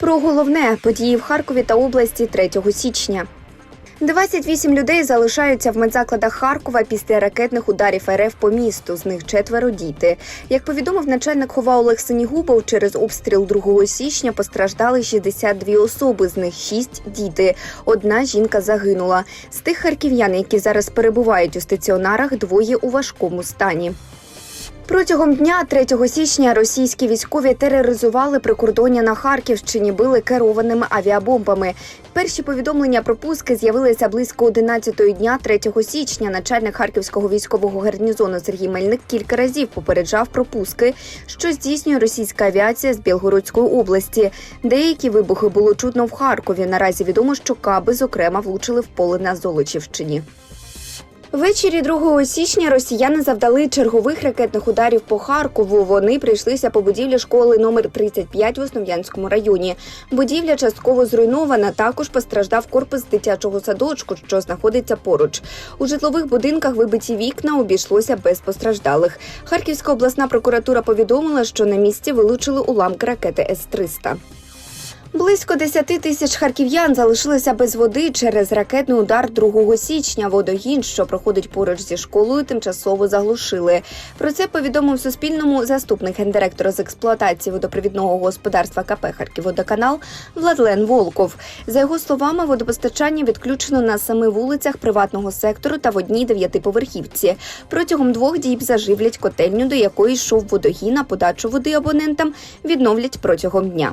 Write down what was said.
Про головне події в Харкові та області 3 січня. 28 людей залишаються в медзакладах Харкова після ракетних ударів РФ по місту. З них четверо діти. Як повідомив начальник хова Олег Синігубов, через обстріл 2 січня постраждали 62 особи. З них 6 – діти. Одна жінка загинула. З тих харків'ян, які зараз перебувають у стаціонарах, двоє у важкому стані. Протягом дня 3 січня російські військові тероризували прикордоння на Харківщині, били керованими авіабомбами. Перші повідомлення про пуски з'явилися близько 11-ї дня 3 січня. Начальник харківського військового гарнізону Сергій Мельник кілька разів попереджав про пуски, що здійснює російська авіація з Білгородської області. Деякі вибухи було чутно в Харкові. Наразі відомо, що каби, зокрема, влучили в поле на Золочівщині. Ввечері 2 січня росіяни завдали чергових ракетних ударів по Харкову. Вони прийшлися по будівлі школи номер 35 в Основ'янському районі. Будівля частково зруйнована. Також постраждав корпус дитячого садочку, що знаходиться поруч. У житлових будинках вибиті вікна обійшлося без постраждалих. Харківська обласна прокуратура повідомила, що на місці вилучили уламки ракети С-300. Близько 10 тисяч харків'ян залишилися без води через ракетний удар 2 січня. Водогін, що проходить поруч зі школою, тимчасово заглушили. Про це повідомив Суспільному заступник гендиректора з експлуатації водопровідного господарства КП «Харківводоканал» Владлен Волков. За його словами, водопостачання відключено на семи вулицях приватного сектору та в одній дев'ятиповерхівці. Протягом двох діб заживлять котельню, до якої йшов водогін, а подачу води абонентам відновлять протягом дня.